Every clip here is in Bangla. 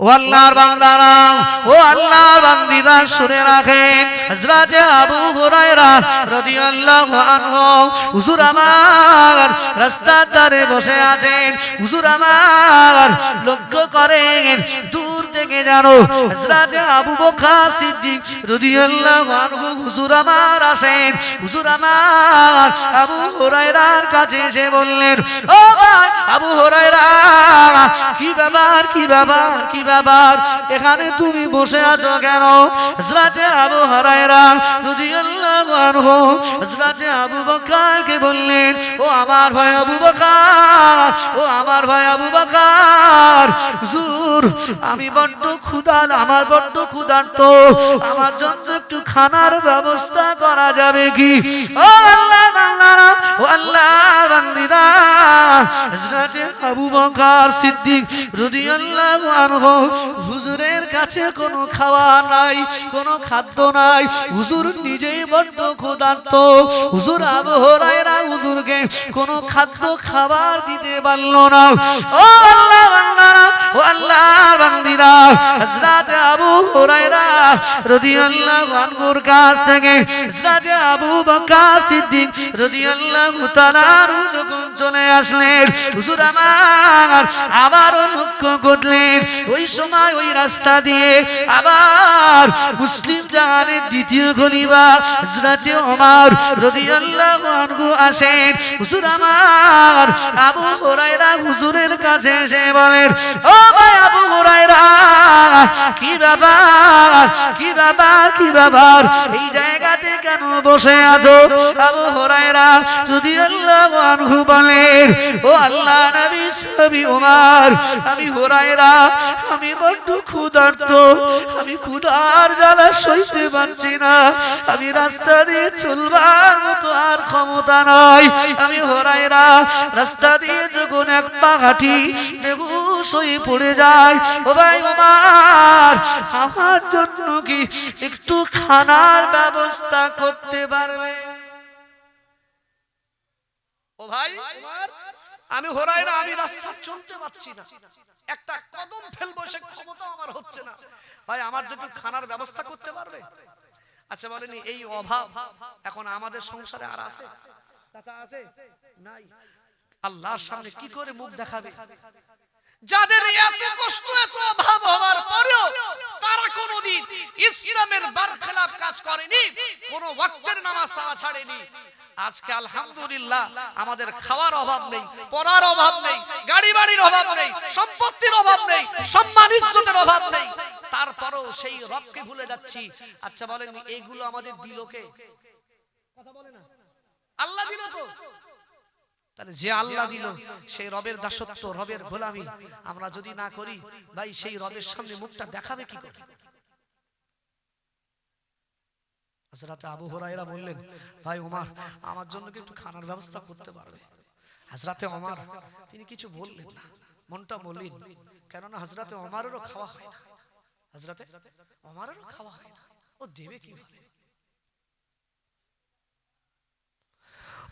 ও আল্লাহর বান্দারা, ও আল্লাহর বান্দিরা শুনে রাখেন। হযরতে আবু হুরায়রা রাদিয়াল্লাহু আনহু, হুজুর আমার রাস্তার ধারে বসে আছেন। হুজুর আমার লক্ষ্য করেন, দূর থেকে জানো হযরতে আবু বকর সিদ্দিক রাদিয়াল্লাহু আনহু হুজুর আমার আসেন। হুজুর আমার আবু হুরায়রার কাছে এসে বললেন, ও ভাই, আবু হুরায়রা, কি ব্যাপার কি ব্যাপার কি ব্যাপার। এখানে তুমি বসে আছো কেন? হযরতে আবু হুরায়রা রাদিয়াল্লাহু আনহু হযরতে আবু বললেন, ও আমার ভাই আবু বকর, ও আমার ভাই আবু বকর, হুজুর, আমি বড্ড ক্ষুধাল আমার বড্ড ক্ষুধার্ত। আমার জন্য একটু খানার ব্যবস্থা করা যাবে কি? ও আল্লাহ বান্দারা, ও আল্লাহ বান্দিরা, হযরতে আবু বকর সিদ্দিক রাদিয়াল্লাহু আনহু হুজুরের কাছে কোনো খাওয়া নাই, কোনো খাদ্য নাই। হুজুর নিজেই বড্ড ক্ষুধার্ত। হুজুর আবু হুরায়রা হুজুরকে কোনো খাদ্য খাবার দিতে পারল না। ও আল্লাহ ও বান্দিরা আবু হুরায়রা রাদিয়াল্লাহু আনহুর কাছ থেকে আবু বকর সিদ্দিক রাদিয়াল্লাহু তাআলা যখন চলে আসলেন, হুজুর আমার আবারও লক্ষ্য করলেন। ওই সময় ওই রাস্তা দিয়ে আবার মুসলিম জাহানের দ্বিতীয় খলিফা হযরত ওমর রাদিয়াল্লাহু আনহু আসেন। হুজুর আমার, আবু হুরায়রা হুজুরের কাছে এসে বলেন, ও ভাই আবু হুরায়রা, কি ব্যাপার? কি ব্যাপার? কি ব্যাপার? এই জায়গাতে কেন বসে আছো? আবু হুরায়রা রাদিয়াল্লাহু আনহু বলেন, ও আল্লাহ, নবী সাবি ওমর আমি হুরায়রা আমি বড্ড ক্ষুধার্ত, আমি ক্ষুধার জ্বালা সইতে পারছি না। আমি রাস্তা দিয়ে চলবার মতো আর ক্ষমতা নয় আমি হরাইরা রাস্তা দিয়ে যখন এক পা হাঁটি বেহুশ হয়ে পড়ে যায়। ও ভাই ওমার আমার জন্য কি একটু খানার ব্যবস্থা করতে পারবে? ও ভাই, আমি হরাইরা আমি রাস্তা চলতে পারছি না। একটা কদম ফেলব সে ক্ষমতা আমার হচ্ছে না। ভাই আমার জন্য খানার ব্যবস্থা করতে পারবে? আচ্ছা বলেনি এই অভাব এখন আমাদের সংসারে আর আছে? চাচা আছে? নাই। আল্লাহর সামনে কি করে মুখ দেখাবে? যাদের এত কষ্ট এত অভাব হওয়ার পরেও কোনোদিন ইসলামের বারখেলাপ কাজ করেনি, কোনো ওয়াক্তের নামাজ তারা ছাড়েনি। আজকে আলহামদুলিল্লাহ আমাদের খাওয়ার অভাব নেই, পড়ার অভাব নেই, গাড়ি বাড়ির অভাব নেই, সম্পত্তির অভাব নেই, সম্মান ইজ্জতের অভাব নেই। তারপরেও সেই রবকে ভুলে যাচ্ছি। আচ্ছা বলেন এইগুলো আমাদের দিল কে? কথা বলে না। আল্লাহ দিল তো। তাহলে যে আল্লাহ দিল, সেই রবের দাসত্ব, রবের গোলামি। আমরা যদি না করি, ভাই, সেই রবের সামনে মুখটা দেখাবে কি করে? হাজরাতে আবু হরাইরা বললেন, ভাই ওমর আমার জন্য কি একটু খানার ব্যবস্থা করতে পারবে? হাজরাতে ওমর তিনি কিছু বললেন না, মনটা মলিন, কেননা হাজরাতে ওমরেরও খাওয়া হয় না। হাজরাতে ওমরেরও খাওয়া হয় না, ও দেবে কীভাবে?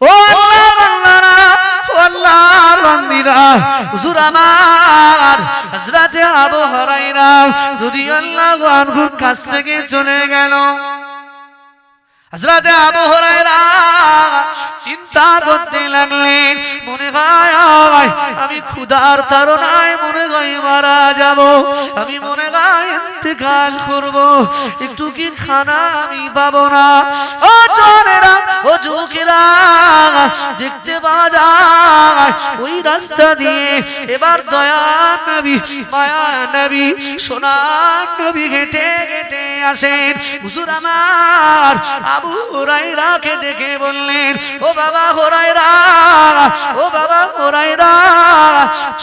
ও আল্লাহ ও আল্লাহর বান্দিরা হুজুর কাছ থেকে চলে গেল। হযরতে আবু হুরায়রা চিন্তা করতে লাগলেন। মনে হয় আমি ক্ষুধার তাড়নায় মনে হয় মারা যাব। আমি মনে হয় ইন্তেকাল করব। একটু কি খানা আমি পাবো না? ও চোরেরা, ও যুবকেরা, দেখতে পাওয়া যায়, ওই রাস্তা দিয়ে এবার দয়া নবী, মায়া নবী সোনার নবী হেঁটে হেঁটে আসেন। হুজুর আমার আবু হুরাইরাকে দেখে বললেন, ও বাবা হুরাইরা ও বাবা হুরাইরা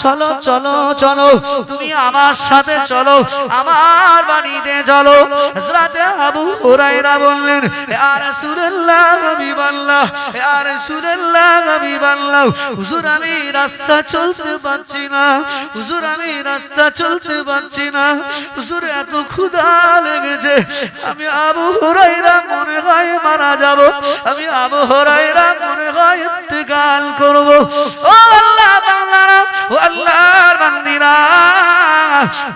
চলো চলো চলো, তুমি আমার সাথে চলো, আমার বাড়িতে চলো। হযরতে আবু হুরাইরা বললেন ইয়া রাসূলুল্লাহ হাবিবাল্লাহ ইয়া রাসূলুল্লাহ হাবিবাল্লাহ হুজুর, আমি রাস্তা চলতে পারছি না, হুজুর, আমি রাস্তা চলতে পারছি না। হুজুর, এত ক্ষুধা লেগেছে, আমি আবু হুরাইরা মনে হয় মারা যাব, আমি আবু হুরাইরা মনে হয় ইন্তেকাল করব। ও আল্লাহ বান্দারা, ও আল্লাহর বান্দিরা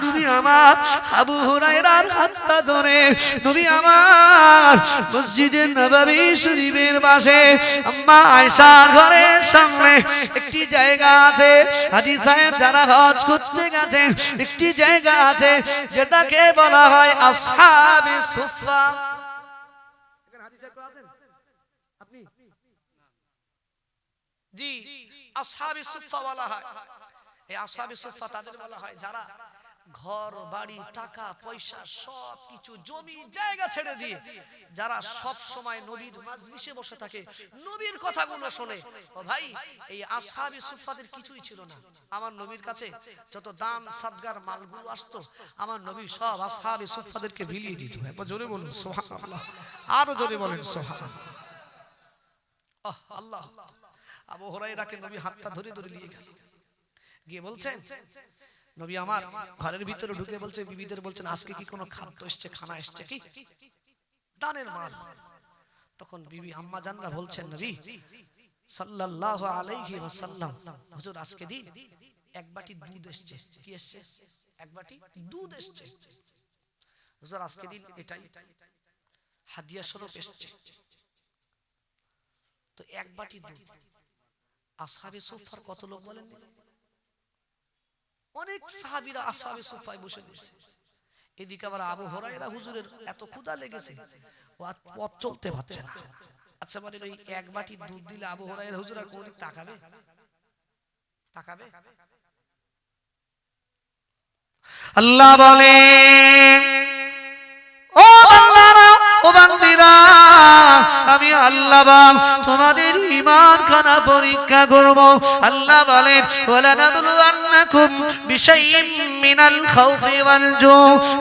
নবী আমার আবু হুরায়রার হাতটা ধরে নবী আমার মসজিদের নববী শরীফের পাশে, আম্মা আয়েশার ঘরের সামনে একটি জায়গা আছে। হাজি সাহেব যারা হজ করতে গেছেন, একটি জায়গা আছে যেটাকে বলা হয় আসহাবে সুফা জি আসহাবে সুফা বলা হয়। এই আসহাবে সুফা তাদের বলা হয় যারা ঘর বাড়ি টাকা পয়সা সব কিছু জমি জায়গা ছেড়ে দিয়ে যারা সব সময় নবীর মাজলিসে বসে থাকে নবীর কথাগুলো শোনে। ও ভাই এই আসহাবে সুফাদের কিছুই ছিল না। আমার নবীর কাছে যত দান সাদগার মালগুলো আসতো আমার নবী সব আসহাবে সুফাদেরকে বিলিয়ে দিত। একবার জোরে বলুন সুবহানাল্লাহ। আরও জোরে বলেন সুবহানাল্লাহ। আহ, আল্লাহ। আবু হুরায়রাকে নবী হাতটা ধরে ধরে নিয়ে গেল। গিয়ে বলছেন, নবী আমার ঘরের ভিতরে ঢুকে বলছে, বিবিদের বলছেন, আজকে কি কোনো খাদ্য এসছে, খানা এসছে কি? দানের মাল। তখন বিবি আম্মা জানরা বলছেন, নবী, সাল্লাল্লাহু আলাইহি ওয়াসাল্লাম, হুজুর, আজকে দিন এক বাটি দুধ এসছে। কি এসছে? এক বাটি দুধ এসছে। হুজুর, আজকে দিন এটাই। হাদিয়া স্বরূপ এসছে। তো এক বাটি দুধ। আসহাবে সুফার কত লোক বলেন অনেক সাহাবীরা আসহাবে সুফায় বসে দিয়েছে এদিকে আবার আবু হরাইরা হুজুরের এত ক্ষুধা লেগেছে। পথ চলতে পারছে না। আচ্ছা মানে ওই এক বাটি দুধ দিলে আবু হরাইরা হুজুর আর তাকাবে? তাকাবে। আল্লাহ বলে ও বান্দারা ও বান্দিরা আমি আল্লাহ বাম তোমাদের ঈমান খানা পরীক্ষা করব। আল্লাহ বলেন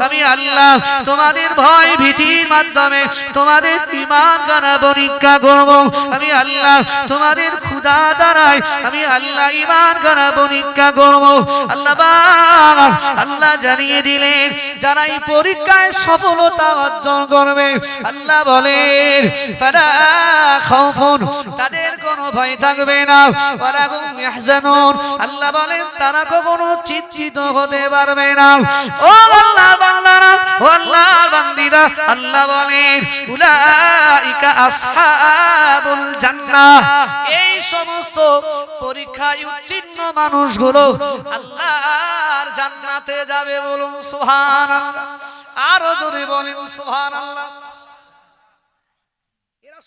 আমি আল্লাহ, তোমাদের ভয় ভীতির মাধ্যমে তোমাদের ঈমান খানা পরীক্ষা করব। আমি আল্লাহ, তোমাদের দ্বারাই আমি আল্লাহ ঈমান খানা পরীক্ষা করব। আল্লাহ আল্লাহ জানিয়ে দিলেন, যারা এই পরীক্ষায় সফলতা অর্জন করবে, আল্লাহ বলেন তাদের কোনো ভয় থাকবে না। আল্লাহ বলেন, তারা কখনো চিন্তিত হতে পারবে না। আল্লাহ আল্লাহ আল্লাহ এই সমস্ত পরীক্ষায় উত্তীর্ণ মানুষগুলো আল্লাহর জান্নাতে যাবে বলুন, সুবহানাল্লাহ। আরও জোরে বলেন এরা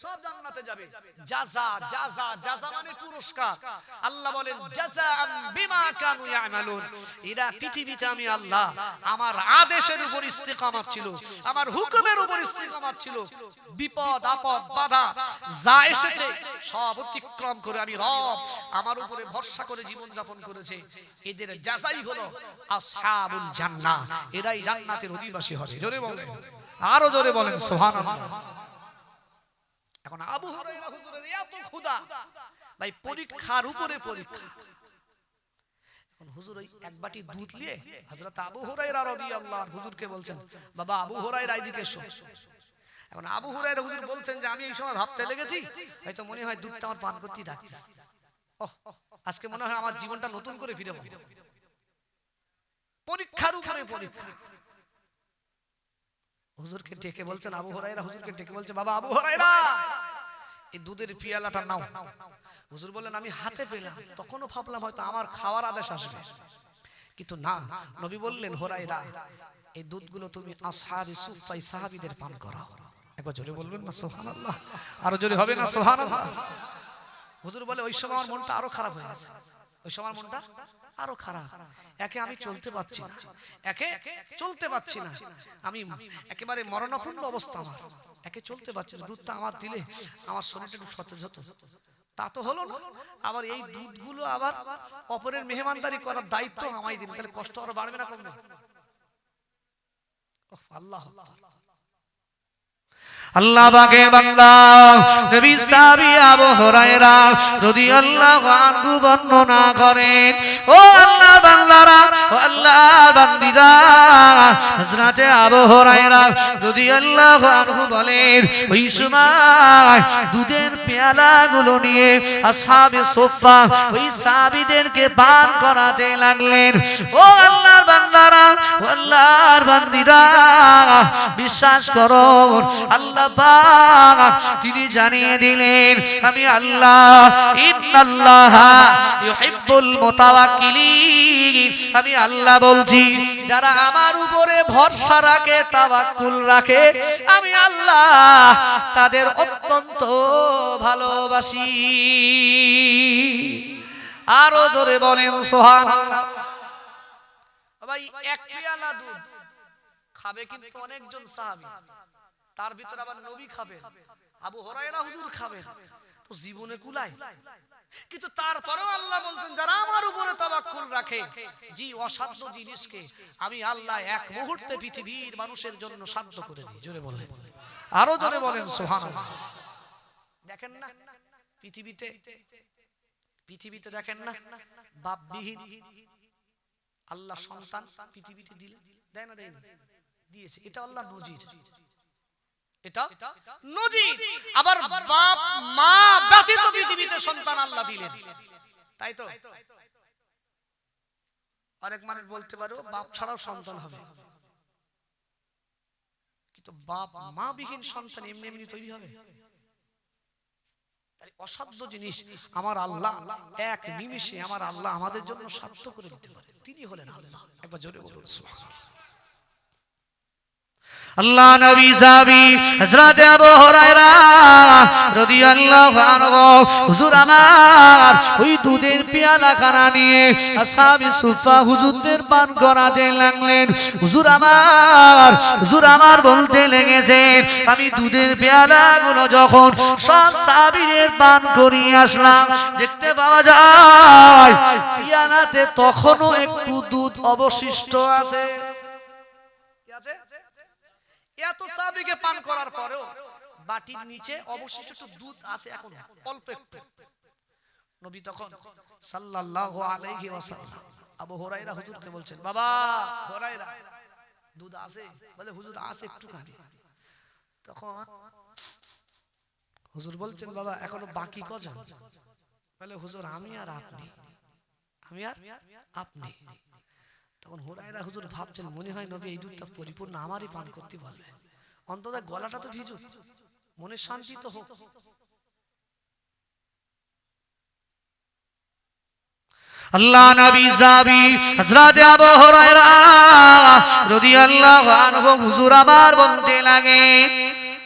সব জান্নাতে যাবে। জাযা জাযা জাযা মানে পুরস্কার। আল্লাহ বলেন, জাযাআম বিমা কানু ইয়ামালুন। এরা পৃথিবীতে আমি আল্লাহ। আমার আদেশের উপর ইস্তিকামত ছিল। আমার হুকুমের উপর ইস্তিকামত ছিল। বিপদ, আপদ, বাধা যা এসেছে সব অতিক্রম করে আমি রব আমার উপরে ভরসা করে জীবন যাপন করেছে। এদের জাযাই হলো আসহাবুল জান্নাহ। এরাই জান্নাতের অধিবাসী হবে। জোরে বলেন। আরও জোরে বলেন, সুবহানাল্লাহ। এখন আবু হুরায়রা হুজুরের এত ক্ষুধা। ভাই পরীক্ষার উপরে পরীক্ষা। এখন হুজুর ওই এক বাটি দুধ নিয়ে হযরত আবু হুরায়রা রাদিয়াল্লাহু হুজুরকে বলছেন বাবা আবু হুরায়রা এদিকে এসো। এখন আবু হুরায়রা হুজুর বলছেন যে আমি এই সময় ভাবতে লেগেছি হয়তো মনে হয় দুধটা আমার পান করতেই ডাকতেছে ওহ আজকে মনে হয় আমার জীবনটা নতুন করে ফিরে পাবো। পরীক্ষার উপরে পরীক্ষা। হুজুরকে ডেকে বলছেন আবু হরাইরা হুজুরকে ডেকে বলছে বাবা আবু হরাইরা এই দুধের পিয়ালাটা নাও। হুজুর বললেন আমি হাতে পেলাম তখনও ভাবলাম হয়তো আমার খাওয়ার আদেশ আসবে। কিন্তু না নবী বললেন হোরাইরা এই দুধগুলো তুমি আসহাবি সুফাই সাহাবীদের পান করাও। একবার জোরে বলবেন না সুবহানাল্লাহ। আরও জোরে হবে না সুবহানাল্লাহ। হুজুর বলে ওই সময় আমার মনটা আরও খারাপ হয়ে গেছে। ওই সময় আমার মনটা আরও খারাপ। একে আমি চলতে পারছি না। একে চলতে পারছি না। আমি একেবারে মরণাপন্ন অবস্থা আমার। একে চলতে পারছি না। দুধটা আমার দিলে আমার শরীরটা একটু সতেজ হতো। তা তো হলো না। আবার এই দুধগুলো আবার অপরের মেহমানদারি করার দায়িত্ব আমায় দিন তাহলে কষ্ট আরও বাড়বে না ওহ, আল্লাহ আল্লাহ। আল্লাহ বাগে বান্দা, নবী সাহাবী আবু হুরায়রা রাদিয়াল্লাহু আনহু বর্ণনা করেন, ও আল্লাহ বান্দারা, ও আল্লাহ বান্দিরা, হযরতে আবু হুরায়রা রাদিয়াল্লাহু আনহু বলেন, ওই সময় দুধের পেয়ালাগুলো নিয়ে আসহাবে সোফা, ওই সাহাবীদেরকে পান করাতে লাগলেন। ও আল্লাহর বান্দারা, ও আল্লাহর বান্দিরা, বিশ্বাস করো আল্লাহ তিনি জানিয়ে দিলেন, আমি আল্লাহ আমি আল্লাহ বলছি, যারা আমার উপরে ভরসা রাখে, তাওয়াক্কুল রাখে, আমি আল্লাহ তাদের অত্যন্ত ভালোবাসি। আরও জোরে বলেন সোহান ভাই, এক পেয়ালা দুধ খাবে কিন্তু অনেকজন সাহাবী। তার ভিতরে আবার নবী খাবে আবু হরাইরা হুজুর খাবে তো জীবনে কুলায়। কিন্তু তারপরেও আল্লাহ বলছেন, যারা আমার উপরে তাওয়াক্কুল রাখে, জি, অসাধ্য জিনিসকে আমি আল্লাহ এক মুহূর্তে পৃথিবীর মানুষের জন্য সাধ্য করে দিই। জোরে বলেন আরও জোরে বলেন, সুবহানাল্লাহ। দেখেন না, পৃথিবীতে পৃথিবীতে দেখেন না, বাপবিহীন আল্লাহ সন্তান পৃথিবীতে দিলে দেয় না দেয় না। দিয়েছে। এটা আল্লাহ নজির। এটা নজির আবার বাপ মা ব্যতীত পৃথিবীতে সন্তান আল্লাহ দিলেন। তাই তো? আরেক মানুষ বলতে পারো বাপ ছাড়াও সন্তান হবে। কিন্তু বাপ মা বিহীন সন্তান এমনি এমনি তৈরি হবে। অসাধ্য জিনিস আমার আল্লাহ এক নিমিষে আমার আল্লাহ আমাদের জন্য সাধ্য করে দিতে পারে। তিনি হলেন আল্লাহ। একবার জোরে বলুন সুবহানাল্লাহ। আল্লাহ নবী হযরত আবু হুরায়রা রাদিয়াল্লাহু আনহু, হুজুর আমার, ওই দুধের পেয়ালা খানা নিয়ে সুফা হুজুরদের পান লাগলেন। হুজুর আমার হুজুর আমার বলতে লেগেছে, আমি দুধের পেয়ালাগুলো যখন সব সাহাবীদের পান করিয়ে আসলাম, দেখতে পাওয়া যায়, পেয়ালাতে তখনও একটু দুধ অবশিষ্ট আছে। এত সাহাবীকে পান করার পরেও বাটির নিচে অবশিষ্ট একটু দুধ আছে এখন অল্প একটু নবী তখন সাল্লাল্লাহু আলাইহি ওয়াসাল্লাম আবু হুরায়রা হুজুরকে বলছেন বাবা হুরায়রা দুধ আছে? বলে হুজুর আছে একটুখানি। তখন হুজুর বলছেন বাবা এখনও বাকি কজন? বলে হুজুর আমি আর আপনি। আমি আর আপনি? তখন হুরায়রা হুজুর ভাবছেন, মনে হয় নবী এই দুধটা পরিপূর্ণ আমারই পান করতে পারবে। অন্তত গলাটা তো ভিজুক, মনের শান্তি তো হোক। আল্লাহ নবী সাহাবী হযরত আবু হুরায়রা রাদিয়াল্লাহু আনহু হুজুর আমার বলতে লাগে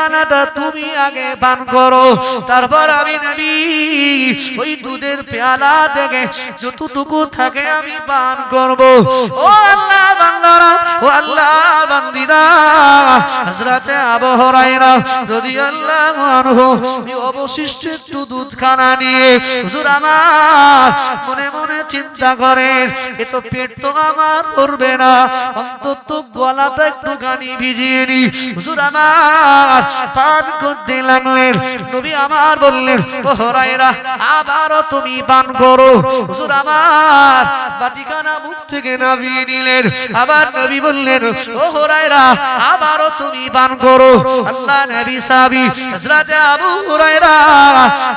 পেয়ালাটা তুমি আগে পান করো। তারপর আমি নবী ওই দুধের পেয়ালা থেকে যতটুকু থাকে আমি পান করব। ও আল্লাহ বান্দারা, ও আল্লাহ বান্দিরা, হযরতে আবু হুরায়রা রাদিয়াল্লাহু আনহু অবশিষ্ট একটু দুধ খানা নিয়ে, হুজুর আমার মনে মনে চিন্তা করেন, এ তো পেট তো আমার করবে না, অন্তত গলাটা একটুখানি ভিজিয়ে নি। হুজুর আমার পান করতে লাগলেন। নবী আমার বললেন, ও হরাইরা আবারও তুমি পান করো। হুজুর আমার বাটিখানা মুখ থেকে নামিয়ে নিলেন। আবার নবী বললেন, ও হরাইরা আবারও তুমি পান করো। আল্লাহ নবী সাহাবী হযরত আবু হুরায়রা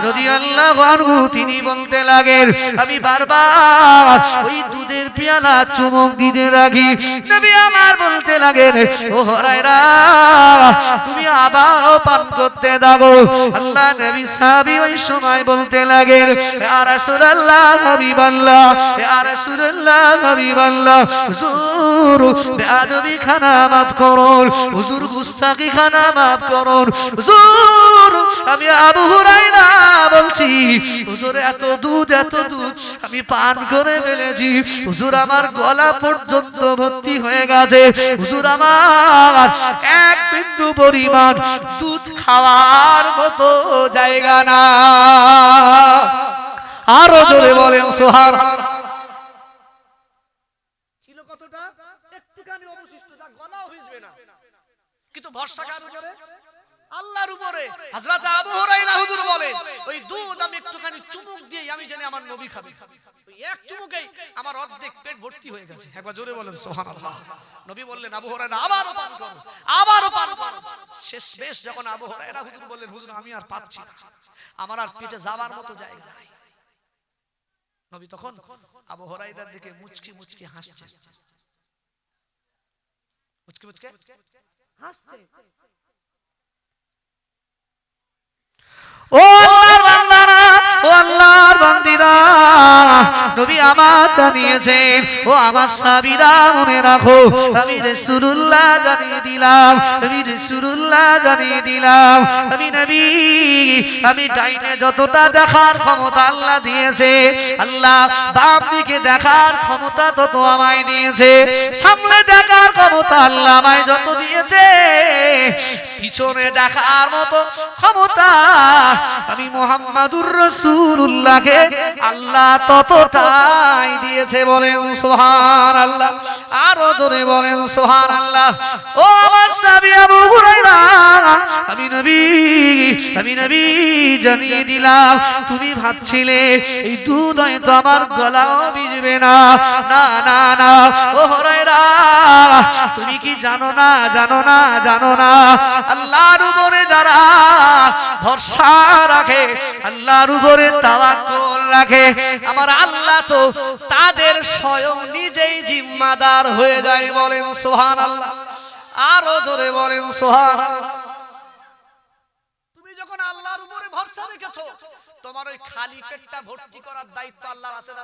রাদিয়াল্লাহু আনহু তিনি বলতে লাগেন, আমি বারবার ওই দুধের পেয়ালা চুমুক দিতে লাগি নবী আমার বলতে লাগেন, ও হরায়রা, তুমি পান করতে দাও আল্লাহ নবী সাহাবী ওই সময় বলতে লাগেন ইয়া রাসূলুল্লাহ হাবিবাল্লাহ ইয়া রাসূলুল্লাহ হাবিবাল্লাহ হুজুর বেয়াদবি খানা মাফ করুন, হুজুর গুস্তাকি খানা মাফ করুন, হুজুর, আমি আবু হুরাইরা বলছি, হুজুর এত দুধ এত দুধ আমি পান করে ফেলেছি, হুজুর আমার গলা পর্যন্ত ভর্তি হয়ে গেছে, হুজুর আমার এক বিন্দু পরিমাণ দুধ খাওয়ার মতো জায়গা না। আরও জোরে বলেন সোহার ছিল কতটা? একটুখানি অবশিষ্ট, যা ভিজবে না। কিন্তু কার উপরে? আল্লাহর উপরে। হযরত আবু হুরায়রা হুজুর ওই দুধ আমি একটুখানি চুমুক দিয়ে আমি জানি আমার নবী খাবে। ওই এক চুমুকেই আমার অর্ধেক পেট ভর্তি হয়ে গেছে। একবার জোরে বলেন, সুবহানাল্লাহ। নবী বললেন, আবু হুরায়রা আবারও পান করো আবারও পান করো। শেষ বেশ যখন আবু হুরায়রা হুজুর বললেন, হুজুর, আমি আর পাচ্ছি না। আমার আর পেটে যাবার মতো জায়গা নাই। নবী তখন আবু হুরায়রার দিকে মুচকি মুচকি হাসছেন। মুচকি মুচকি হাসছে ও আল্লাহর নবী আমার জানিয়েছেন, ও আমার সাবিরা মনে রাখো, আমি জানিয়ে দিলাম, আমি জানিয়ে দিলাম, আমি নবী, আমি যতটা দেখার ক্ষমতা আল্লাহ দিয়েছে, আল্লাহ দিকে দেখার ক্ষমতা তত আমায় দিয়েছে, সামনে দেখার ক্ষমতা আল্লাহ আমায় যত দিয়েছে, পিছনে দেখার মতো ক্ষমতা আমি মোহাম্মদুর রসুল্লাহকে আল্লাহ ততটাই দিয়েছে বলেন সোহান আল্লাহ আরও জোরে বলেন সোহান আল্লাহ ও আমার সাবি আবু হুরায়রা, আমি নবী আমি নবী জানিয়ে দিলাম, তুমি ভাবছিলে এই দুধ হয়তো আমার গলাও ভিজবে না। না না না। ও হরাইরা তুমি কি জানো না জানো না জানো না? আল্লাহর উপরে যারা ভরসা রাখে, আল্লাহর উপরে তাওয়াক্কুল রাখে আমার আল্লাহ তো তাদের স্বয়ং নিজেই জিম্মাদার হয়ে যায় বলেন সোহান আল্লাহ আরও জোরে বলেন সোহান তুমি যখন আল্লাহর উপরে ভরসা রেখেছো, তোমার ওই খালি পেটটা ভর্তি করার দায়িত্ব আল্লাহর আছে না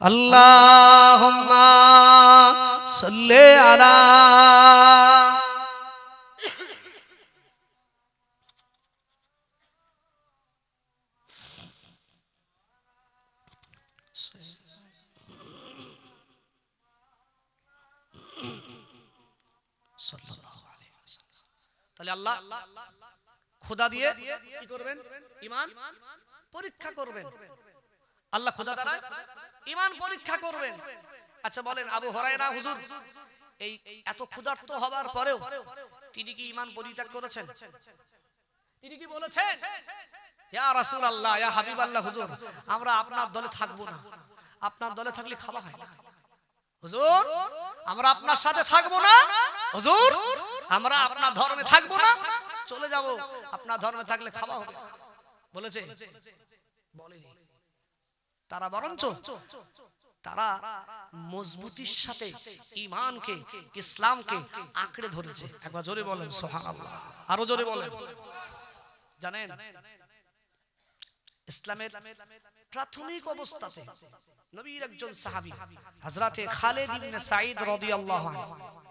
اللهم صل على তাহলে আল্লাহ খোদা দিয়ে কি করবেন ইমান পরীক্ষা করবেন আল্লাহ খোদা দ্বারা ইমান পরীক্ষা করবেন আচ্ছা বলেন আবু হরায়রা হুজুর এই এত ক্ষুধার্ত হবার পরেও তিনি কি ইমান পরিত্যাগ করেছেন তিনি কি বলেছেন ইয়া রাসূলুল্লাহ ইয়া হাবিবাল্লাহ হুজুর আমরা আপনার দলে থাকব না আপনার দলে থাকলে খাওয়া হয় না হুজুর আমরা আপনার সাথে থাকব না হুজুর আমরা আপনার ধর্মে থাকব না চলে যাব আপনার ধর্মে থাকলে খাওয়া হবে বলেছে বলেনি তারা বরঞ্চ তারা মজবুতির সাথে ইমানকে ইসলামকে আঁকড়ে ধরেছে। একবার জোরে বলেন, সুবহানাল্লাহ। আরও জোরে বলেন। জানেন, ইসলামের প্রাথমিক অবস্থাতে নবীর একজন সাহাবী, হযরতে খালিদ ইবনে সাঈদ রাদিয়াল্লাহু আনহু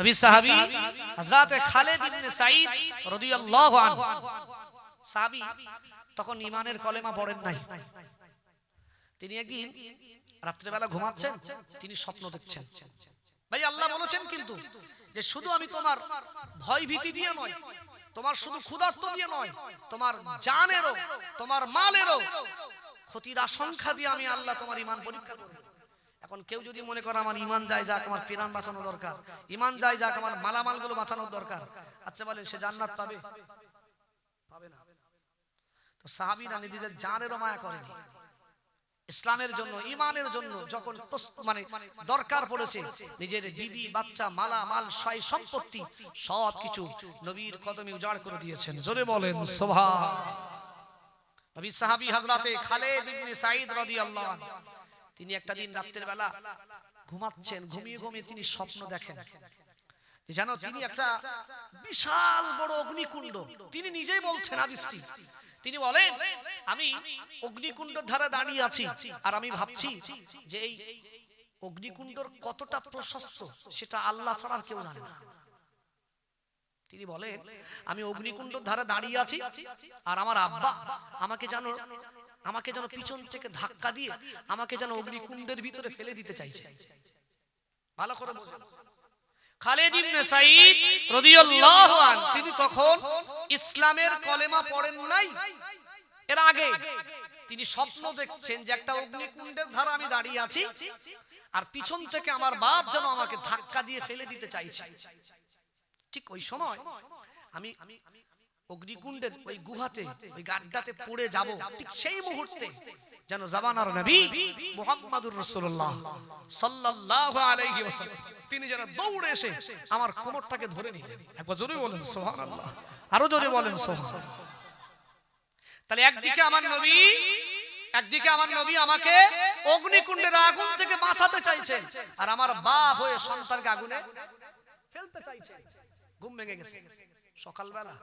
নবী সাহাবী হযরত খালিদ ইবনে সাঈদ রাদিয়াল্লাহু আনহু। সাহাবী, তখন ঈমানের কলেমা পড়েন নাই। তিনি একদিন রাত্রিবেলা ঘুমাচ্ছেন, তিনি স্বপ্ন দেখছেন। ভাই, আল্লাহ বলেছেন কিন্তু যে শুধু আমি তোমার ভয় ভীতি দিয়ে নয়, তোমার শুধু ক্ষুধার্ত দিয়ে নয়, তোমার জানেরও, তোমার মালেরও ক্ষতির আশঙ্কা দিয়ে আমি আল্লাহ তোমার ইমান পরীক্ষা করব এখন কেউ যদি মনে করে আমার ইমান যায় যাক, আমার প্রাণ বাঁচানো দরকার ইমান যায় যাক, আমার মালামালগুলো বাঁচানোর দরকার আচ্ছা বলেন, সে জান্নাত পাবে? পাবে না। তো সাহাবীরা নিজেদের জানেরও মায়া করেনি। ইসলামের জন্য ইমানের জন্য যখন মানে দরকার পড়েছে, নিজের বিবি, বাচ্চা, মালা, মাল সয় সম্পত্তি সব কিছু নবীর কদমে উজাড় করে দিয়েছেন। জোরে বলেন সোভা নবী সাহাবী হযরতে খালেদ ইবনে সাঈদ রাদিয়াল্লাহু আনহু। তিনি একটা দিন রাতের বেলা ঘুমাচ্ছেন, ঘুমিয়ে ঘুমিয়ে তিনি স্বপ্ন দেখেন। জানো, তিনি একটা বিশাল বড় অগ্নিকুণ্ড। তিনি নিজেই বলছেন হাদিসটি। তিনি বলেন, আমি অগ্নিকুণ্ডর ধারে দাঁড়িয়ে আছি আর আমি ভাবছি যে এই অগ্নিকুণ্ডর কতটা প্রশস্ত, সেটা আল্লাহ ছাড়া কেউ জানে না। তিনি বলেন, আমি অগ্নিকুণ্ডর ধারে দাঁড়িয়ে আছি আর আমার আব্বা আমাকে যেন আমাকে যেন পিছন থেকে ধাক্কা দিয়ে আমাকে যেন অগ্নিকুণ্ডের ভিতরে ফেলে দিতে চাইছে। ভালো করে তিনি তখন ইসলামের কলেমা পড়েন নাই। এর আগে তিনি স্বপ্ন দেখছেন যে একটা অগ্নিকুণ্ডের ধারা আমি দাঁড়িয়ে আছি আর পিছন থেকে আমার বাপ যেন আমাকে ধাক্কা দিয়ে ফেলে দিতে চাইছে। ঠিক ওই সময় আমি অগ্নিকুণ্ডের ওই গুহাতে ওই গাড্ডাতে পড়ে যাব। ঠিক সেই মুহূর্তে যেন জামানার নবী মুহাম্মাদুর রাসূলুল্লাহ সাল্লাল্লাহু আলাইহি ওয়াসাল্লাম তিনি যেন দৌড়ে এসে আমার কোমরটাকে ধরে নিলেন। একবার জোরে বলেন সুবহানাল্লাহ। আরও জোরে বলেন সুবহানাল্লাহ। তাহলে একদিকে আমার নবী একদিকে আমার নবী আমাকে অগ্নিকুণ্ডের আগুন থেকে বাঁচাতে চাইছেন আর আমার বাপ হয়ে সন্তানকে আগুনে ফেলতে চাইছে ঘুম ভেঙে গেছে। সকালবেলা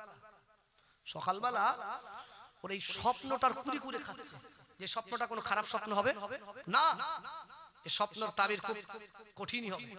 সকালবেলা ওর এই স্বপ্নটার কুড়ি কুড়ে খাচ্ছে। যে স্বপ্নটা কোনো খারাপ স্বপ্ন হবে? না। এই স্বপ্নর তাবির খুব কঠিনই হবে।